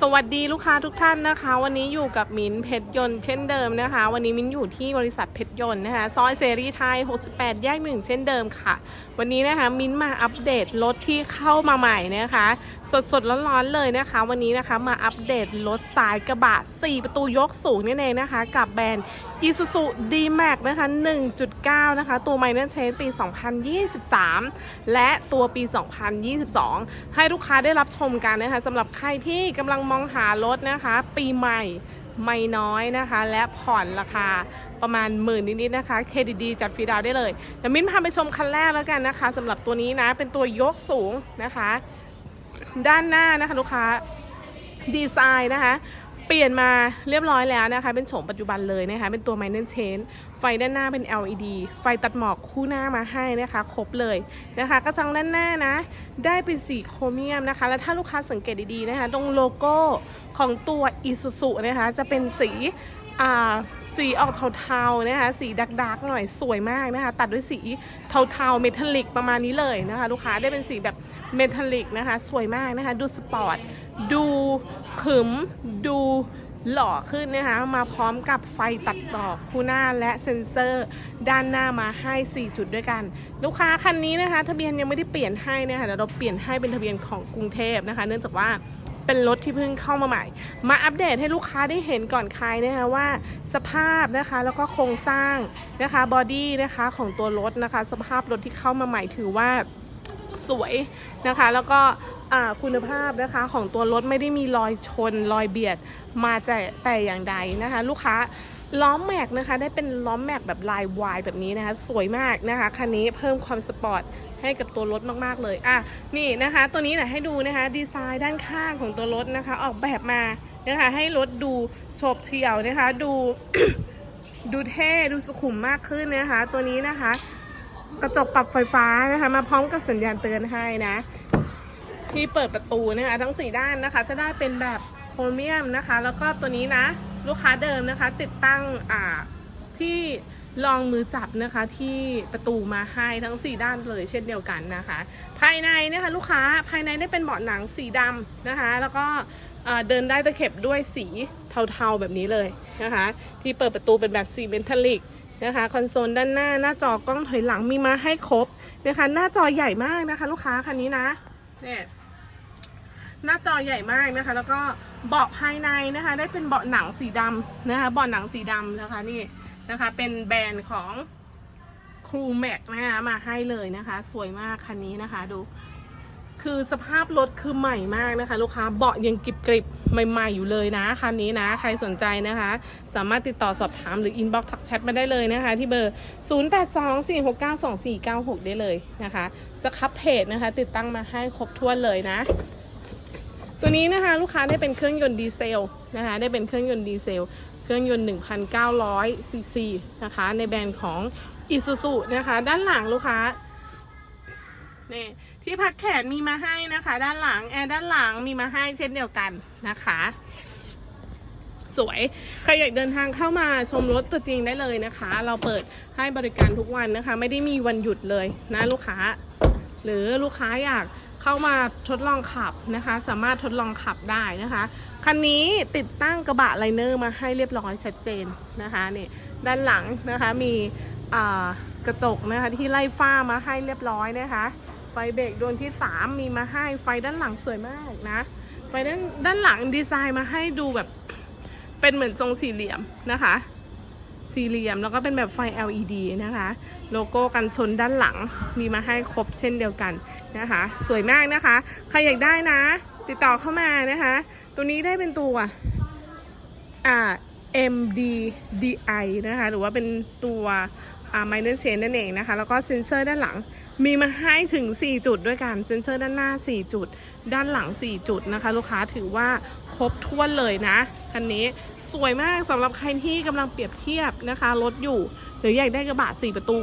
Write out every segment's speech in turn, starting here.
สวัสดีลูกค้าทุกท่านนะคะ วันนี้อยู่กับมิ้นเพชรยนต์เช่นเดิมนะคะ วันนี้มิ้นอยู่ที่บริษัทเพชรยนต์นะคะซอยเสรีไทย 68 แยกหนึ่งเช่นเดิมค่ะ วันนี้นะคะมิ้นมาอัปเดตรถที่เข้ามาใหม่นะคะ สดสดร้อนๆเลยนะคะ วันนี้นะคะมาอัปเดตรถสายกระบะ 4 ประตูยกสูงนี่เองนะคะ กับแบรนด์ Isuzu D-Max นะคะ 1.9 นะคะ ตัวไมเนอร์เชนปี 2023 และตัวปี 2022 ให้ลูกค้าได้รับชมกันนะคะสำหรับใครที่กำลังมองหารถนะคะ ปีใหม่ไม่น้อยนะคะ และผ่อนราคาประมาณหมื่นนิดๆนะคะเครดิตดีจัดฟรีดาวได้เลยเดี๋ยวมิ้นพาไปชมคันแรกแล้วกันนะคะสำหรับตัวนี้นะ เป็นตัวยกสูงนะคะ ด้านหน้านะคะลูกค้าดีไซน์นะคะ เปลี่ยนมาเรียบร้อยแล้วนะคะ เป็นโฉมปัจจุบันเลยนะคะ เป็นตัว Minor Chain ไฟด้านหน้าเป็น LED ไฟตัดหมอกคู่หน้ามาให้นะคะ ครบเลยนะคะ กระจังด้านหน้านะ ได้เป็นสีโครเมียมนะคะ แล้วถ้าลูกค้าสังเกตดีๆนะคะ ตรงโลโก้ของตัว Isuzu นะคะ จะเป็นสีสีออกเทาๆนะคะ สีดักๆหน่อยสวยมากนะคะ ตัดด้วยสีเทาๆเมทัลลิกประมาณนี้เลยนะคะ ลูกค้าได้เป็นสีแบบเมทัลลิกนะคะ สวยมากนะคะ ดูสปอร์ตดู ขึมดูหล่อขึ้นนะคะ มาพร้อมกับไฟตัดต่อคู่หน้าและเซ็นเซอร์ ด้านหน้ามาให้ 4 จุดด้วยกัน ลูกค้าคันนี้นะคะ ทะเบียนยังไม่ได้เปลี่ยนให้นะคะเดี๋ยวเราเปลี่ยนให้เป็นทะเบียนของกรุงเทพนะคะ เนื่องจากว่าเป็นรถที่เพิ่งเข้ามาใหม่ มาอัปเดตให้ลูกค้าได้เห็นก่อนใครนะคะว่าสภาพนะคะแล้วก็โครงสร้างนะคะบอดี้นะคะของตัวรถนะคะ สภาพรถที่เข้ามาใหม่ถือว่า สวยนะคะ แล้วก็คุณภาพนะคะของตัวรถไม่ได้มีรอยชน รอยเบียดมาแต่แต่อย่างใดนะคะ ลูกค้าล้อมแม็กนะคะได้เป็นล้อมแม็กแบบลายวายแบบนี้นะคะ สวยมากนะคะคันนี้เพิ่มความสปอร์ตให้กับตัวรถมากๆเลยอะนี่นะคะ ตัวนี้นะให้ดูนะคะดีไซน์ด้านข้างของตัวรถนะคะ ออกแบบมานะคะให้รถดูโฉบเฉี่ยวนะคะ ดูดูเท่ดูสุขุมมากขึ้นนะคะ ตัวนี้นะคะ กระจกปรับไฟฟ้านะคะ มาพร้อมกับสัญญาณเตือนให้นะ ที่เปิดประตูนะคะทั้ง 4 ด้านนะคะ จะได้เป็นแบบโครเมียมนะคะ แล้วก็ตัวนี้นะลูกค้าเดิมนะคะ ติดตั้งอ่าที่รองมือจับนะคะที่ประตูมาให้ทั้ง 4 ด้านเลยเช่นเดียวกันนะคะ ภายในนะคะลูกค้าภายในได้เป็นเบาะหนังสีดำนะคะ แล้วก็เดินได้ตะเข็บด้วยสีเทาๆแบบนี้เลยนะคะ ที่เปิดประตูเป็นแบบสีเมทัลลิก นะคะคอนโซลด้านหน้าหน้าจอกล้องถอยหลังมีมาให้ครบนะคะหน้าจอใหญ่มากนะคะ ลูกค้าคันนี้นะเนี่ยหน้าจอใหญ่มากนะคะ แล้วก็เบาะภายในนะคะ ได้เป็นเบาะหนังสีดำนะคะเบาะหนังสีดำนะคะนี่นะคะ เป็นแบรนด์ของครูแม็กนะคะมาให้เลยนะคะ สวยมากคันนี้นะคะ ดู คือสภาพรถคือใหม่มากนะคะ ลูกค้าเบาะยังกริบกริบใหม่ๆอยู่เลยนะคันนี้นะ ใครสนใจนะคะ สามารถติดต่อสอบถามหรืออินบ็อกซ์ทักแชทมาได้เลยนะคะ ที่เบอร์ 0824692496 ได้เลยนะคะสครับเพจนะคะ ติดตั้งมาให้ครบถ้วนเลยนะ ตัวนี้นะคะลูกค้าได้เป็นเครื่องยนต์ดีเซลนะคะ ได้เป็นเครื่องยนต์ดีเซลเครื่องยนต์ 1,900ซีซีนะคะ ในแบรนด์ของ Isuzu นะคะ ด้านหลังลูกค้า นี่ที่พักแขนมีมาให้นะคะ ด้านหลังแอร์ด้านหลังมีมาให้เช่นเดียวกันนะคะ สวยใครอยากเดินทางเข้ามาชมรถตัวจริงได้เลยนะคะ เราเปิดให้บริการทุกวันนะคะ ไม่ได้มีวันหยุดเลยนะลูกค้า หรือลูกค้าอยากเข้ามาทดลองขับนะคะ สามารถทดลองขับได้นะคะคันนี้ติดตั้งกระบะไลเนอร์มาให้เรียบร้อยชัดเจนนะคะนี่ด้านหลังนะคะมีกระจกนะคะที่ไล่ฝ้ามาให้เรียบร้อยนะคะ ไฟเบรกดวงที่ 3 มีมาให้ไฟด้านหลังสวยมากนะ ไฟด้านด้านหลังดีไซน์มาให้ดูแบบเป็นเหมือนทรงสี่เหลี่ยมนะคะ สี่เหลี่ยมแล้วก็เป็นแบบไฟ LED นะคะ โลโก้กันชนด้านหลังมีมาให้ครบเช่นเดียวกันนะคะ สวยมากนะคะ ใครอยากได้นะ ติดต่อเข้ามานะคะ ตัวนี้ได้เป็นตัวอ่า MDDI นะคะ หรือว่าเป็นตัวอ่า minor chain นั่นเองนะคะ แล้วก็เซ็นเซอร์ด้านหลัง มีมาให้ถึง 4 จุดด้วยกันเซ็นเซอร์ด้านหน้า 4 จุด ด้านหลัง 4 จุดนะคะ ลูกค้าถือว่าครบถ้วนเลยนะคันนี้สวยมากสำหรับใครที่กำลังเปรียบเทียบนะคะรถอยู่ หรืออยากได้กระบะ 4 ประตู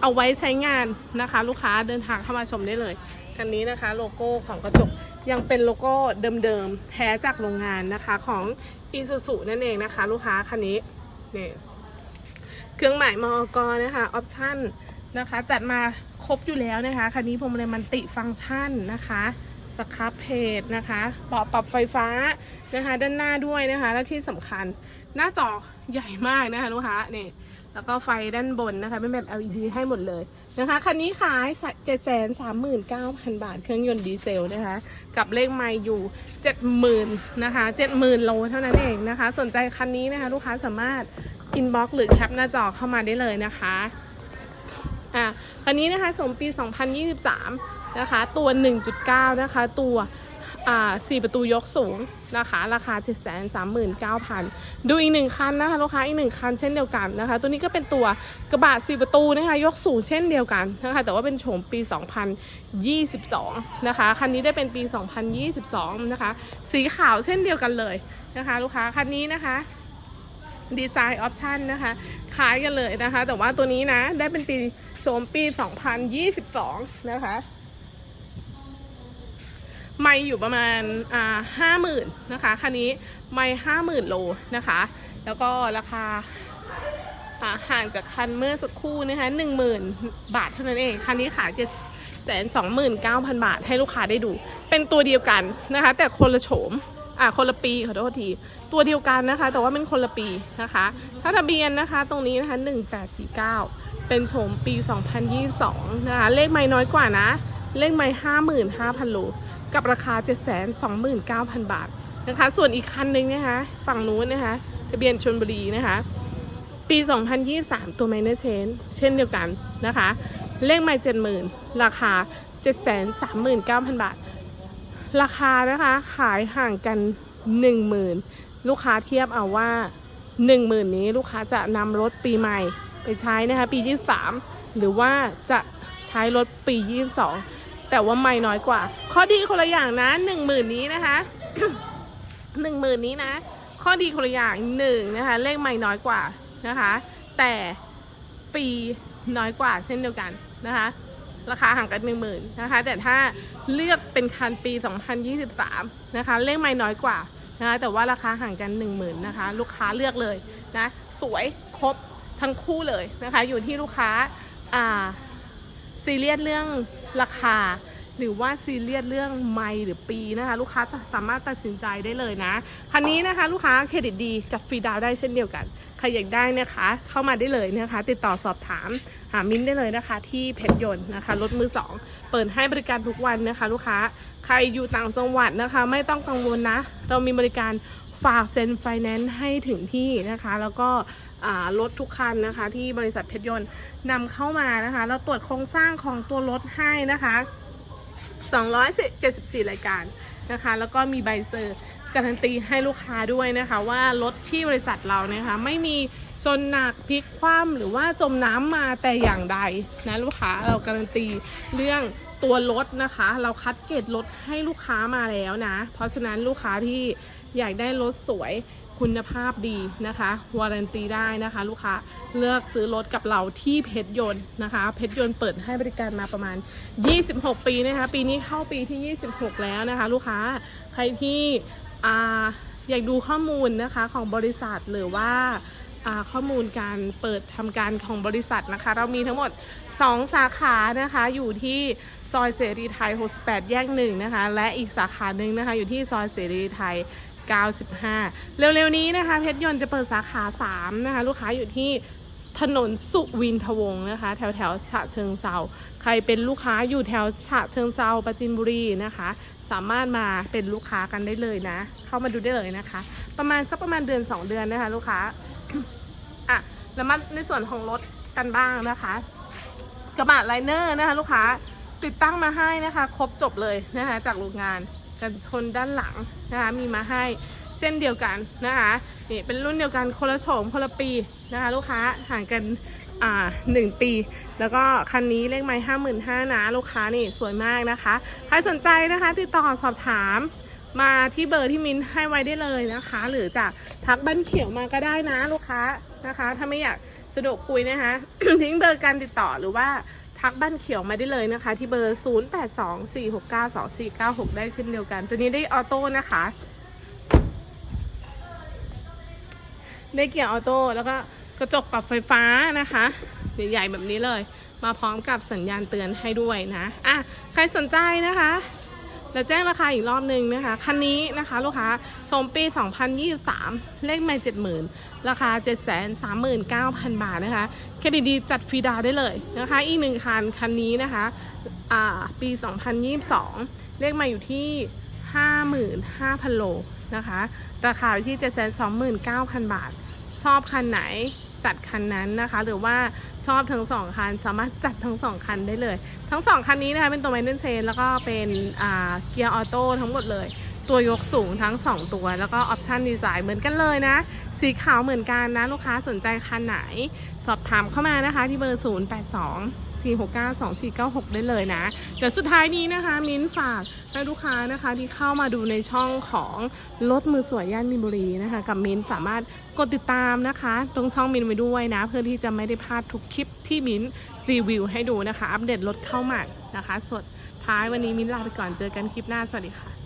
เอาไว้ใช้งานนะคะ ลูกค้าเดินทางเข้ามาชมได้เลยคันนี้นะคะโลโก้ของกระจกยังเป็นโลโก้เดิมๆแท้จากโรงงานนะคะของ Isuzu นั่นเองนะคะ ลูกค้าคันนี้นี่เครื่องหมายมอกนะคะออปชั่นนะคะจัดมา ครบอยู่แล้วนะคะ คันนี้พวงมาลัยมันติฟังก์ชันนะคะสครับเพจนะคะเบาะปรับไฟฟ้านะคะ ด้านหน้าด้วยนะคะ และที่สำคัญหน้าจอใหญ่มากนะคะลูกค้านี่แล้วก็ไฟด้านบนนะคะ เป็นแบบ LED ให้หมดเลยนะคะ คันนี้ขาย 739,000 บาท เครื่องยนต์ดีเซลนะคะ กับเลขไมล์อยู่ 70,000นะคะ 70,000 โลเท่านั้นเองนะคะ สนใจคันนี้นะคะ ลูกค้าสามารถอินบ็อกซ์หรือแคปหน้าจอเข้ามาได้เลยนะคะ อะคันนี้นะคะสมปี 2023 นะคะ ตัว 1.9 นะคะ ตัวอ่า4ประตูยกสูงนะคะ ราคา 739,000 ดูอีกหนึ่งคันนะคะลูกค้าอีกหนึ่งคันเช่นเดียวกันนะคะ ตัวนี้ก็เป็นตัวกระบะ4ประตูนะคะยกสูงเช่นเดียวกันนะคะแต่ว่าเป็นโฉมปี 2022 นะคะคันนี้ได้เป็นปี 2022 นะคะ สีขาวเช่นเดียวกันเลยนะคะ ลูกค้าคันนี้นะคะ ดีไซน์ออปชันนะคะคล้ายกันเลยนะคะ แต่ว่าตัวนี้นะ ได้เป็นปีโฉมปี 2022 นะคะไม่อยู่ประมาณอ่าห้าหมื่นนะคะคันนี้ไม่ห้าหมื่นโลนะคะ แล้วก็ราคาอ่าห่างจากคันเมื่อสักครู่นะคะหนึ่งหมื่นบาทเท่านั้นเอง คันนี้ขายเจ็ดแสนสองหมื่นเก้าพันบาทให้ลูกค้าได้ดู เป็นตัวเดียวกันนะคะ แต่คนละโฉม อ่าคนละปีขอโทษที ตัวเดียวกันนะคะ แต่ว่าเป็นคนละปีนะคะ ถ้าทะเบียนนะคะตรงนี้นะคะ 1849 เป็นโฉมปี 2022 นะคะ เลขไม่น้อยกว่านะ เลขไม่55,000โลกับราคา 729,000 บาทนะคะ ส่วนอีกคันหนึงนะคะ ฝั่งนู้นนะคะ ทะเบียนชนบุรีนะคะ ปี 2023 ตัวไมเนอร์เชนเช่นเดียวกันนะคะ เลขไม่70,000 ราคา 739,000 บาท ราคานะคะขายห่างกันหนึ่งหมื่นลูกค้าเทียบเอาว่าหนึ่งหมื่นนี้ลูกค้าจะนำรถปีใหม่ไปใช้นะคะ ปี 23 หรือว่าจะใช้รถปี 22 แต่ว่าไม่น้อยกว่า ข้อดีคนละอย่างนะหนึ่งหมื่นนี้นะคะหนึ่งหมื่นนี้นะ ข้อดีคนละอย่างหนึ่งนะคะ เลขไม่น้อยกว่านะคะ แต่ปีน้อยกว่าเช่นเดียวกันนะคะ ราคาห่างกันหนึ่งหมื่นนะคะแต่ถ้าเลือกเป็นคันปี 2023 นะคะเลขไม่น้อยกว่านะคะแต่ว่าราคาห่างกัน 1 0,000นะคะ ลูกค้าเลือกเลยนะสวยครบทั้งคู่เลยนะคะ อยู่ที่ลูกค้าอ่าซีเรียสเรื่องราคา หรือว่าซีเรียสเรื่องไม่หรือปีนะคะ ลูกค้าสามารถตัดสินใจได้เลยนะ คันนี้นะคะลูกค้าเครดิตดีจัดฟรีดาวได้เช่นเดียวกันใครอยากได้นะคะ เข้ามาได้เลยนะคะ ติดต่อสอบถามหามิ้นได้เลยนะคะ ที่เพชรยนต์นะคะรถมือสองเปิดให้บริการทุกวันนะคะ ลูกค้าใครอยู่ต่างจังหวัดนะคะ ไม่ต้องกังวลนะ เรามีบริการฝากเซ็นไฟแนนซ์ให้ถึงที่นะคะ แล้วก็รถทุกคันนะคะ ที่บริษัทเพชรยนต์นำเข้ามานะคะ เราตรวจโครงสร้างของตัวรถให้นะคะ 274 รายการนะคะ แล้วก็มีใบเซอร์การันตีให้ลูกค้าด้วยนะคะ ว่ารถที่บริษัทเราเนี่ยค่ะไม่มีชนหนักพลิกคว่ำหรือว่าจมน้ำมาแต่อย่างใดนะลูกค้าเราการันตีเรื่องตัวรถนะคะ เราคัดเกรดรถให้ลูกค้ามาแล้วนะ เพราะฉะนั้นลูกค้าที่ อยากได้รถสวยคุณภาพดีนะคะวารันตีได้นะคะ ลูกค้าเลือกซื้อรถกับเราที่เพชรยนต์นะคะ เพชรยนต์เปิดให้บริการมาประมาณ 26 ปีนะคะ ปีนี้เข้าปีที่ 26 แล้วนะคะ ลูกค้าใครที่อยากดูข้อมูลนะคะของบริษัทหรือว่าข้อมูลการเปิดทำการของบริษัทนะคะ เรามีทั้งหมด 2 สาขานะคะ อยู่ที่ซอยเสรีไทย 68 แยกหนึ่งนะคะ และอีกสาขาหนึ่งนะคะ อยู่ที่ซอยเสรีไทย 95 เร็วๆนี้นะคะ เพชรยนต์จะเปิดสาขา 3 นะคะ ลูกค้าอยู่ที่ถนนสุวินทวงศ์นะคะ แถวแถวฉะเชิงเซาใครเป็นลูกค้าอยู่แถวฉะเชิงเซาปราจินบุรีนะคะ สามารถมาเป็นลูกค้ากันได้เลยนะ เข้ามาดูได้เลยนะคะ ประมาณสักประมาณเดือน 2 เดือนนะคะ ลูกค้าอะแล้วมาในส่วนของรถกันบ้างนะคะ กระบะไลเนอร์นะคะ ลูกค้าติดตั้งมาให้นะคะ ครบจบเลยนะคะจากโรงงาน กันชนด้านหลังนะคะมีมาให้เช่นเดียวกันนะคะนี่เป็นรุ่นเดียวกันคนละโฉมคนละปีนะคะลูกค้าห่างกันอ่าหนึ่งปี แล้วก็คันนี้เลขไม้ห้าหมื่นห้านะลูกค้านี่สวยมากนะคะใครสนใจนะคะ ติดต่อสอบถามมาที่เบอร์ที่มินให้ไว้ได้เลยนะคะ หรือจะทักบ้านเขียวมาก็ได้นะลูกค้านะคะ ถ้าไม่อยากสะดวกคุยนะคะ ทิ้งเบอร์การติดต่อหรือว่า ทักบ้านเขียวมาได้เลยนะคะ ที่เบอร์ 0824692496 ได้เช่นเดียวกัน ตัวนี้ได้ออโต้นะคะ ได้เกียร์ออโต้แล้วก็กระจกปรับไฟฟ้านะคะใหญ่ๆแบบนี้เลย มาพร้อมกับสัญญาณเตือนให้ด้วยนะอะใครสนใจนะคะ แล้วแจ้งราคาอีกรอบนึงนะคะ คันนี้นะคะลูกค้าชมปี 2023 เลขไม่70,000 ราคา 739,000 บาทนะคะเครดิตดีจัดฟรีดาวได้เลยนะคะ อีกหนึ่งคันคันนี้นะคะปี 2022 เลขมาอยู่ที่ 55,000 โลนะคะ ราคาอยู่ที่ 729,000 บาท ชอบคันไหนจัดคันนั้นนะคะ หรือว่า ชอบทั้งสองคัน สามารถจัดทั้งสองคันได้เลย ทั้งสองคันนี้นะคะเป็นตัว m a n เ e นเชนแล้วก็เป็นเกียร์ออโต้ทั้งหมดเลย ตัวยกสูงทั้ง 2 ตัว แล้วก็ออปชันดีไซน์เหมือนกันเลยนะ สีขาวเหมือนกันนะ ลูกค้าสนใจคันไหน สอบถามเข้ามานะคะที่เบอร์ 0 2 4 6 9 2 4 9 6 ได้เลยนะ เดี๋ยวสุดท้ายนี้นะคะ มิ้นฝากให้ลูกค้านะคะที่เข้ามาดูในช่องของรถมือสวยย่านมินบุรีนะคะ กับมิ้นสามารถกดติดตามนะคะ ตรงช่องมิ้นไว้ด้วยนะ เพื่อที่จะไม่ได้พลาดทุกคลิปที่มิ้นรีวิวให้ดูนะคะ อัปเดตรถเข้าม่นะคะสดท้ายวันนี้มิ้นลาไปก่อนเจอกันคลิปหน้าสวัสดีค่ะ